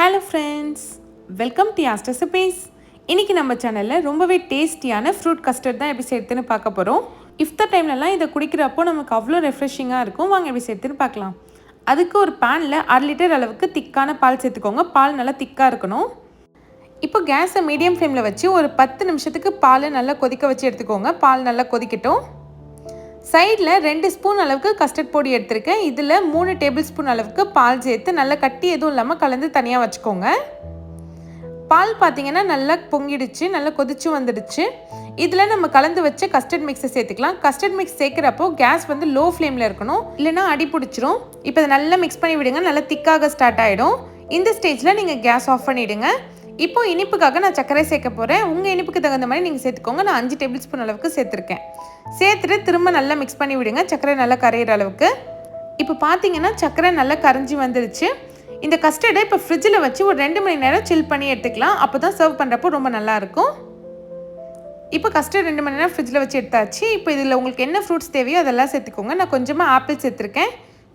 Hello friends welcome to Yas recipes இன்றைக்கி நம்ம சேனலில் ரொம்பவே டேஸ்டியான ஃப்ரூட் கஸ்டர்ட் தான் எப்படி சேர்த்துன்னு பார்க்க போகிறோம் இஃப்தர் டைம்லலாம் இதை குடிக்கிறப்போ நமக்கு அவ்வளோ ரெஃப்ரெஷிங்காக இருக்கும். வாங்க எப்படி சேர்த்துன்னு பார்க்கலாம். அதுக்கு ஒரு பேனில் அரை லிட்டர் அளவுக்கு திக்கான பால் சேர்த்துக்கோங்க. பால் நல்லா திக்காக இருக்கணும். இப்போ கேஸை மீடியம் ஃப்ளேமில் வச்சு ஒரு பத்து நிமிஷத்துக்கு பால் நல்லா கொதிக்க வச்சு எடுத்துக்கோங்க. பால் நல்லா கொதிக்கட்டும். சைடில் ரெண்டு ஸ்பூன் அளவுக்கு கஸ்டர்ட் பொடி எடுத்திருக்கேன். இதில் மூணு டேபிள் ஸ்பூன் அளவுக்கு பால் சேர்த்து நல்லா கட்டி எதுவும் இல்லாமல் கலந்து தனியாக வச்சுக்கோங்க. பால் பார்த்தீங்கன்னா நல்லா பொங்கிடுச்சு நல்லா கொதிச்சு வந்துடுச்சு. இதில் நம்ம கலந்து வச்சு கஸ்டர்ட் மிக்ஸை சேர்த்துக்கலாம். கஸ்டர்ட் மிக்ஸ் சேர்க்குறப்போ கேஸ் வந்து லோ ஃப்ளேமில் இருக்கணும். இல்லைன்னா அடி பிடிச்சிரும். இப்போ இதை நல்லா மிக்ஸ் பண்ணி விடுங்க நல்லா திக்காக ஸ்டார்ட் ஆகிடும் இந்த ஸ்டேஜில் நீங்கள் கேஸ் ஆஃப் பண்ணிவிடுங்க இப்போ இனிப்புக்காக நான் சர்க்கரை சேர்க்க போகிறேன் உங்கள் இனிப்புக்கு தகுந்த மாதிரி நீங்கள் சேர்த்துக்கோங்க. நான் அஞ்சு டேபிள் ஸ்பூன் அளவுக்கு சேர்த்துருக்கேன். சேர்த்துட்டு திரும்ப நல்லா மிக்ஸ் பண்ணி விடுங்க. சர்க்கரை நல்லா கரையிற அளவுக்கு. இப்போ பார்த்தீங்கன்னா சர்க்கரை நல்லா கரைஞ்சி வந்துருச்சு. இந்த கஸ்டர்டை இப்போ ஃப்ரிட்ஜில் வச்சு ஒரு ரெண்டு மணி நேரம் சில் பண்ணி எடுத்துக்கலாம். அப்போ தான் சர்வ் பண்ணுறப்போ ரொம்ப நல்லாயிருக்கும் இப்போ கஸ்டர்ட் ரெண்டு மணி நேரம் ஃப்ரிட்ஜில் வச்சு எடுத்தாச்சு. இப்போ இதில் உங்களுக்கு என்ன ஃப்ரூட்ஸ் தேவையோ அதெல்லாம் சேர்த்துக்கோங்க. நான் கொஞ்சமாக ஆப்பிள் சேர்த்துருக்கேன்.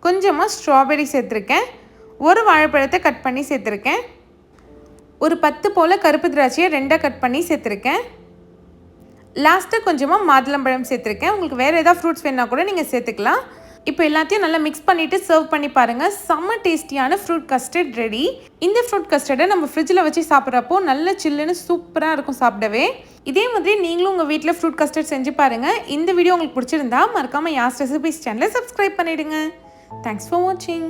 கொஞ்சமாக ஸ்ட்ராபெரி சேர்த்துருக்கேன். ஒரு வாழைப்பழத்தை கட் பண்ணி சேர்த்துருக்கேன். ஒரு பத்து போல் கருப்பு திராட்சையை ரெண்டாக கட் பண்ணி சேர்த்துருக்கேன். லாஸ்ட்டாக கொஞ்சமாக மாதுளம்பழம் சேர்த்துருக்கேன். உங்களுக்கு வேறு ஏதாவது ஃப்ரூட்ஸ் வேணால் கூட நீங்கள் சேர்த்துக்கலாம். இப்போ எல்லாத்தையும் நல்லா மிக்ஸ் பண்ணிவிட்டு சர்வ் பண்ணி பாருங்கள் செம்ம டேஸ்டியான ஃப்ரூட் கஸ்டர்ட் ரெடி இந்த ஃப்ரூட் கஸ்டர்டை நம்ம ஃப்ரிட்ஜில் வச்சு சாப்பிட்றப்போ நல்ல சில்லுன்னு சூப்பராக இருக்கும் சாப்பிடவே. இதே மாதிரி நீங்களும் உங்கள் வீட்டில் ஃப்ரூட் கஸ்டர்ட் செஞ்சு பாருங்கள் இந்த வீடியோ உங்களுக்கு பிடிச்சிருந்தா மறக்காமல் யாஸ் ரெசிபிஸ் சேனலை சப்ஸ்கிரைப் பண்ணிவிடுங்க தேங்க்ஸ் ஃபார் வாட்சிங்